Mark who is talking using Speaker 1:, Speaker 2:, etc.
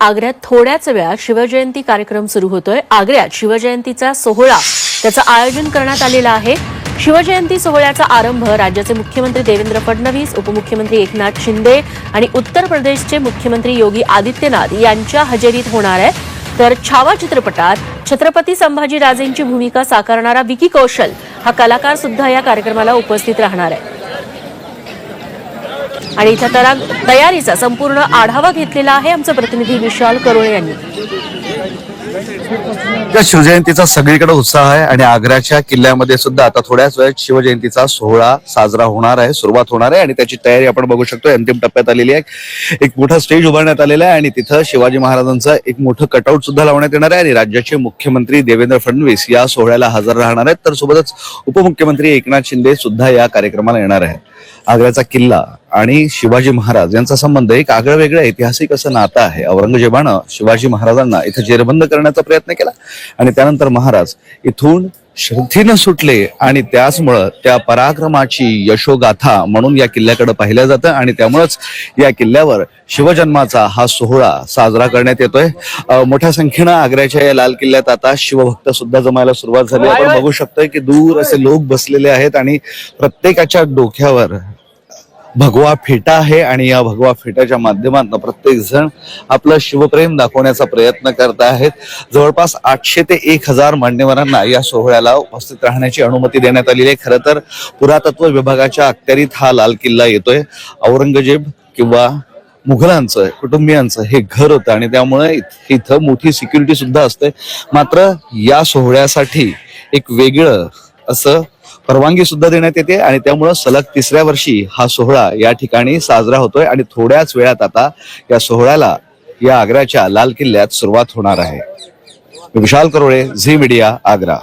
Speaker 1: आग्र्यात थोड्याच वेळात शिवजयंती कार्यक्रम सुरू होतोय. आग्र्यात शिवजयंतीचा सोहळा त्याचं आयोजन करण्यात आलेलं आहे. शिवजयंती सोहळ्याचा आरंभ राज्याचे मुख्यमंत्री देवेंद्र फडणवीस उपमुख्यमंत्री एकनाथ शिंदे आणि उत्तर प्रदेशचे मुख्यमंत्री योगी आदित्यनाथ यांच्या हजेरीत होणार आहे. तर छावा चित्रपटात छत्रपती संभाजीराजेंची भूमिका साकारणारा विकी कौशल हा कलाकार सुद्धा या कार्यक्रमाला उपस्थित राहणार आहे. आणि इथं तरा तयारीचा संपूर्ण आढावा घेतलेला आहे आमचा प्रतिनिधी विशाल करोळे यांनी.
Speaker 2: या शिवजयंतीचा सगळीकडे उत्साह आहे आणि आग्र्याच्या किल्ल्यामध्ये सुद्धा आता थोड्याच वेळात शिवजयंतीचा सोहळा साजरा होणार आहे सुरुवात होणार आहे आणि त्याची तयारी आपण बघू शकतो. अंतिम टप्प्यात आलेली आहे. एक मोठा स्टेज उभारण्यात आलेला आहे आणि तिथं शिवाजी महाराजांचं एक मोठं कटआउट सुद्धा लावण्यात येणार आहे आणि राज्याचे मुख्यमंत्री देवेंद्र फडणवीस या सोहळ्याला हजर राहणार आहेत. तर सोबतच उपमुख्यमंत्री एकनाथ शिंदे सुद्धा या कार्यक्रमाला येणार आहे आग्र्याचा किल्ला आणि शिवाजी महाराज यांचा संबंध एक आगळं वेगळं ऐतिहासिक असं नातं आहे. औरंगजेबानं शिवाजी महाराजांना इथं जेरबंद करण्याचा प्रयत्न केला आणि त्यानंतर महाराज इथून श्रद्धेनं सुटले आणि त्याचमुळं त्या पराक्रमाची यशोगाथा म्हणून या किल्ल्याकडे पाहिलं जातं आणि त्यामुळंच या किल्ल्यावर शिवजन्माचा हा सोहळा साजरा करण्यात येतोय. मोठ्या संख्येनं आग्र्याच्या या लाल किल्ल्यात आता शिवभक्त सुद्धा जमायला सुरुवात झाली. आपण बघू शकतोय की दूर असे लोक बसलेले आहेत आणि प्रत्येकाच्या डोक्यावर भगवा फेटा आहे आणि या भगवा फेट्याच्या माध्यमातून प्रत्येक जण आपलं शिवप्रेम दाखवण्याचा प्रयत्न करत आहेत. जवळपास आठशे ते एक हजार मान्यवरांना या सोहळ्याला उपस्थित राहण्याची अनुमती देण्यात आलेली आहे. खरं तर पुरातत्व विभागाच्या अखत्यारीत हा लाल किल्ला येतोय. औरंगजेब किंवा मुघलांचं कुटुंबियांचं हे घर होतं आणि त्यामुळे इथं मोठी सिक्युरिटी सुद्धा असते. मात्र या सोहळ्यासाठी एक वेगळं असं परवानगी सुद्धा देण्यात येते आणि त्यामुळं सलग तिसऱ्या वर्षी हा सोहळा या ठिकाणी साजरा होतोय आणि थोड्याच वेळात आता या सोहळ्याला या आग्र्याच्या लाल किल्ल्यात सुरुवात होणार आहे. Vishal Karole Zee Media Agra.